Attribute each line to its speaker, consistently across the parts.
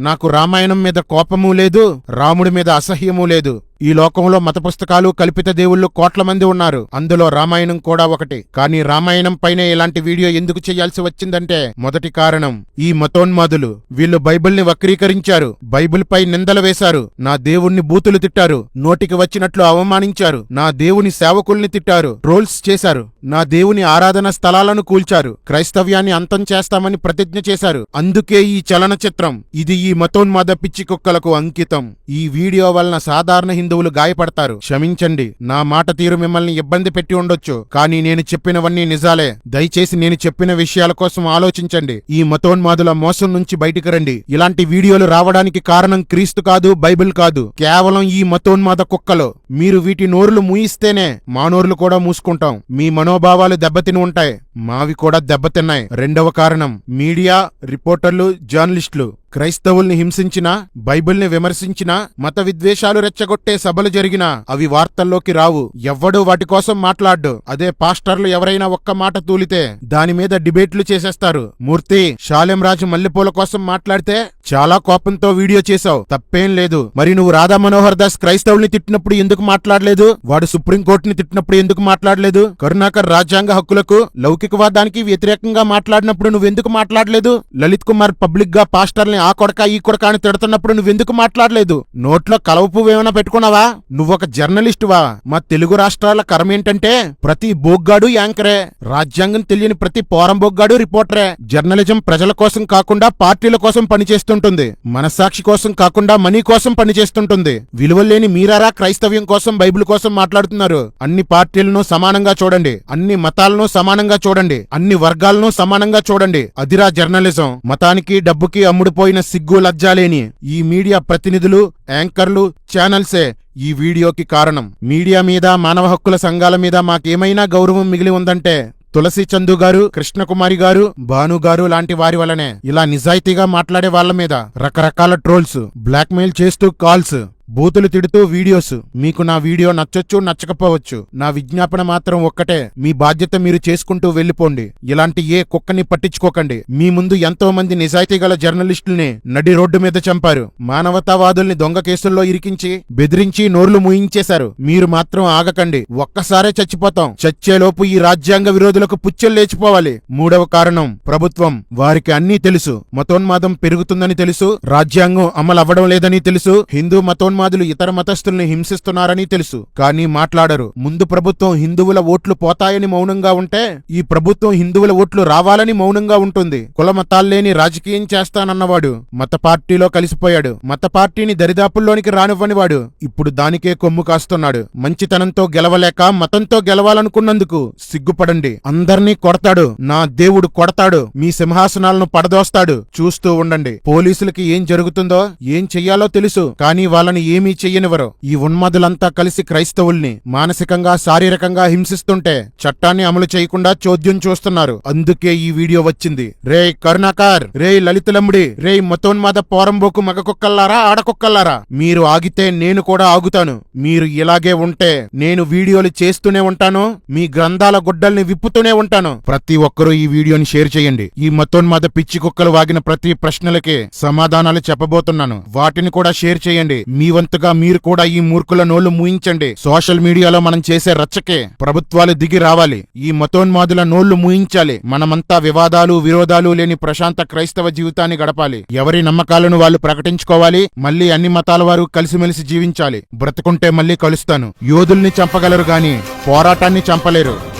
Speaker 1: నాకు రామాయణం మీద కోపమూ లేదు రాముడి మీద అసహ్యమూ లేదు. ఈ లోకంలో మత పుస్తకాలు కల్పిత దేవుళ్ళు కోట్ల మంది ఉన్నారు. అందులో రామాయణం కూడా ఒకటి. కానీ రామాయణం పైనే ఇలాంటి వీడియో ఎందుకు చేయాల్సి వచ్చిందంటే మొదటి కారణం ఈ మతోన్మాదులు వీళ్ళు బైబిల్ని వక్రీకరించారు. బైబిల్ పై నిందలు వేశారు. నా దేవుణ్ణి బూతులు తిట్టారు. నోటికి వచ్చినట్లు అవమానించారు. నా దేవుని సేవకుల్ని తిట్టారు. ట్రోల్స్ చేశారు. నా దేవుని ఆరాధన స్థలాలను కూల్చారు. క్రైస్తవ్యాన్ని అంతం చేస్తామని ప్రతిజ్ఞ చేశారు. అందుకే ఈ చలనచిత్రం ఇది ఈ మతోన్మాద పిచ్చి కుక్కలకు అంకితం. ఈ వీడియో వలన సాధారణ బంధువులు గాయపడతారు. క్షమించండి నా మాట తీరు మిమ్మల్ని ఇబ్బంది పెట్టి ఉండొచ్చు. కానీ నేను చెప్పినవన్నీ నిజాలే. దయచేసి నేను చెప్పిన విషయాల కోసం ఆలోచించండి. ఈ మతోన్మాదుల మోసం నుంచి బయటికి రండి. ఇలాంటి వీడియోలు రావడానికి కారణం క్రీస్తు కాదు బైబిల్ కాదు. కేవలం ఈ మతోన్మాద కుక్కలు. మీరు వీటి నోరులు మూయిస్తేనే మా నోరులు కూడా మూసుకుంటాం. మీ మనోభావాలు దెబ్బతిని ఉంటాయి. మావి కూడా దెబ్బతిన్నాయి రెండవ కారణం మీడియా రిపోర్టర్లు జర్నలిస్టులు. క్రైస్తవుల్ని హింసించినా బైబిల్ని విమర్శించినా మత విద్వేషాలు రెచ్చగొట్టే సభలు జరిగినా అవి వార్తల్లోకి రావు. ఎవ్వడూ వాటి కోసం మాట్లాడ్డు. అదే పాస్టర్లు ఎవరైనా ఒక్క మాట తూలితే దాని మీద డిబేట్లు చేసేస్తారు. మూర్తి షాలెం రాజు మల్లెపూల కోసం మాట్లాడితే చాలా కోపంతో వీడియో చేశావు. తప్పేం లేదు. మరి నువ్వు రాధా మనోహర్ దాస్ క్రైస్తవుల్ని తిట్టినప్పుడు ఎందుకు మాట్లాడలేదు? వాడు సుప్రీంకోర్టుని తిట్టినప్పుడు ఎందుకు మాట్లాడలేదు? కరుణాకర్ రాజ్యాంగ హక్కులకు లౌకికవాదానికి వ్యతిరేకంగా మాట్లాడినప్పుడు నువ్వెందుకు మాట్లాడలేదు? లలిత్ కుమార్ పబ్లిక్గా పాస్టర్ని ఆ కొడక ఈ కొడక అని తిడుతున్నప్పుడు నువ్వెందుకు మాట్లాడలేదు? నోట్లో కలవ పువ్వు ఏమైనా పెట్టుకున్నావా? నువ్వొక జర్నలిస్టువా? మా తెలుగు రాష్ట్రాల కరం ఏంటంటే ప్రతి బోగ్గాడు యాంకరే. రాజ్యాంగం తెలియని ప్రతి పోరం బొగ్గాడు రిపోర్టరే. జర్నలిజం ప్రజల కోసం కాకుండా పార్టీల కోసం పనిచేస్తుంటుంది. మనస్సాక్షి కోసం కాకుండా మనీ కోసం పనిచేస్తుంటుంది. విలువలేని మీరారా క్రైస్తవ్యం కోసం బైబిల్ కోసం మాట్లాడుతున్నారు. అన్ని పార్టీలను సమానంగా చూడండి. అన్ని మతాలను సమానంగా చూడండి అన్ని వర్గాలను సమానంగా చూడండి. అదిరా జర్నలిజం. మతానికి డబ్బుకి అమ్ముడుపోయిన సిగ్గు లజ్జాలేని ఈ మీడియా ప్రతినిధులు యాంకర్లు ఛానల్సే ఈ వీడియోకి కారణం. మీడియా మీద మానవ హక్కుల సంఘాల మీద మాకేమైనా గౌరవం మిగిలి ఉందంటే తులసి చందు గారు కృష్ణకుమారి గారు భాను గారు లాంటి వారి వలనే ఇలా నిజాయితీగా మాట్లాడే వాళ్ళ మీద రకరకాల ట్రోల్స్ బ్లాక్మెయిల్ చేస్తూ కాల్స్. బూతులు తిడుతూ వీడియోస్. మీకు నా వీడియో నచ్చొచ్చు నచ్చకపోవచ్చు. నా విజ్ఞాపన మాత్రం ఒక్కటే. మీ బాధ్యత మీరు చేసుకుంటూ వెళ్ళిపోండి. ఇలాంటి ఏ కుక్కని పట్టించుకోకండి. మీ ముందు ఎంతో మంది నిజాయితీ గల జర్నలిస్టుల్ని నడి రోడ్డు మీద చంపారు. మానవతావాదుల్ని దొంగ కేసుల్లో ఇరికించి బెదిరించి నోర్లు మూయించేశారు. మీరు మాత్రం ఆగకండి. ఒక్కసారే చచ్చిపోతాం. చచ్చేలోపు ఈ రాజ్యాంగ విరోధులకు పుచ్చెలు లేచిపోవాలి. మూడవ కారణం ప్రభుత్వం. వారికి అన్నీ తెలుసు. మతోన్మాదం పెరుగుతుందని తెలుసు. రాజ్యాంగం అమలవ్వడం లేదని తెలుసు. హిందూ ఉగ్రవాదులు ఇతర మతస్థుల్ని హింసిస్తున్నారని తెలుసు. కానీ మాట్లాడరు. ముందు ప్రభుత్వం హిందువుల ఓట్లు పోతాయని మౌనంగా ఉంటే ఈ ప్రభుత్వం హిందువుల ఓట్లు రావాలని మౌనంగా ఉంటుంది. కుల మతాల్లేని రాజకీయం చేస్తానన్నవాడు మత పార్టీలో కలిసిపోయాడు. మత పార్టీని దరిదాపుల్లోనికి రానివ్వనివాడు. ఇప్పుడు దానికే కొమ్ము కాస్తున్నాడు. మంచితనంతో గెలవలేక మతంతో గెలవాలనుకున్నందుకు సిగ్గుపడండి. అందర్నీ కొడతాడు. నా దేవుడు కొడతాడు. మీ సింహాసనాలను పడదోస్తాడు. చూస్తూ ఉండండి. పోలీసులకి ఏం జరుగుతుందో ఏం చెయ్యాలో తెలుసు. కానీ వాళ్ళని ఏమీ చెయ్యనివరు ఈ ఉన్మాదులంతా కలిసి క్రైస్తవుల్ని మానసికంగా శారీరకంగా హింసిస్తుంటే చట్టాన్ని అమలు చేయకుండా చోద్యం చూస్తున్నారు. అందుకే ఈ వీడియో వచ్చింది. రే కరుణాకర్! రే లలితలమ్ముడి! రే మతోన్మాద పోరంబోకు మగ కుక్కల్లారా ఆడకుక్కల్లారా? మీరు ఆగితే నేను కూడా ఆగుతాను. మీరు ఇలాగే ఉంటే నేను వీడియోలు చేస్తూనే ఉంటాను. మీ గ్రంథాల గుడ్డల్ని విప్పుతూనే ఉంటాను. ప్రతి ఒక్కరూ ఈ వీడియోని షేర్ చేయండి. ఈ మతోన్మాద పిచ్చి కుక్కలు వాగిన ప్రతి ప్రశ్నలకి సమాధానాలు చెప్పబోతున్నాను. వాటిని కూడా షేర్ చేయండి. మీ వంతుగా మీరు కూడా ఈ మూర్ఖుల నోళ్ళు మూయించండి. సోషల్ మీడియాలో మనం చేసే రచ్చకే ప్రభుత్వాలు దిగి రావాలి. ఈ మతోన్మాదుల నోళ్ళు మూయించాలి. మనమంతా వివాదాలు విరోధాలు లేని ప్రశాంత క్రైస్తవ జీవితాన్ని గడపాలి. ఎవరి నమ్మకాలను వాళ్ళు ప్రకటించుకోవాలి మళ్ళీ అన్ని మతాల వారు కలిసిమెలిసి జీవించాలి. బ్రతుకుంటే మళ్ళీ కలుస్తాను. యోధుల్ని చంపగలరు గాని పోరాటాన్ని చంపలేరు.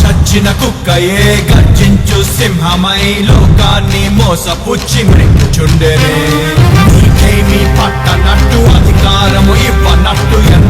Speaker 2: చచ్చిన కుక్కయే గర్జించు సింహమై లోకాన్ని మోసపుచ్చి మృంచుచుండెనే ఏమీ పట్టనట్టు అధికారము ఇవ్వనట్టు ఎంత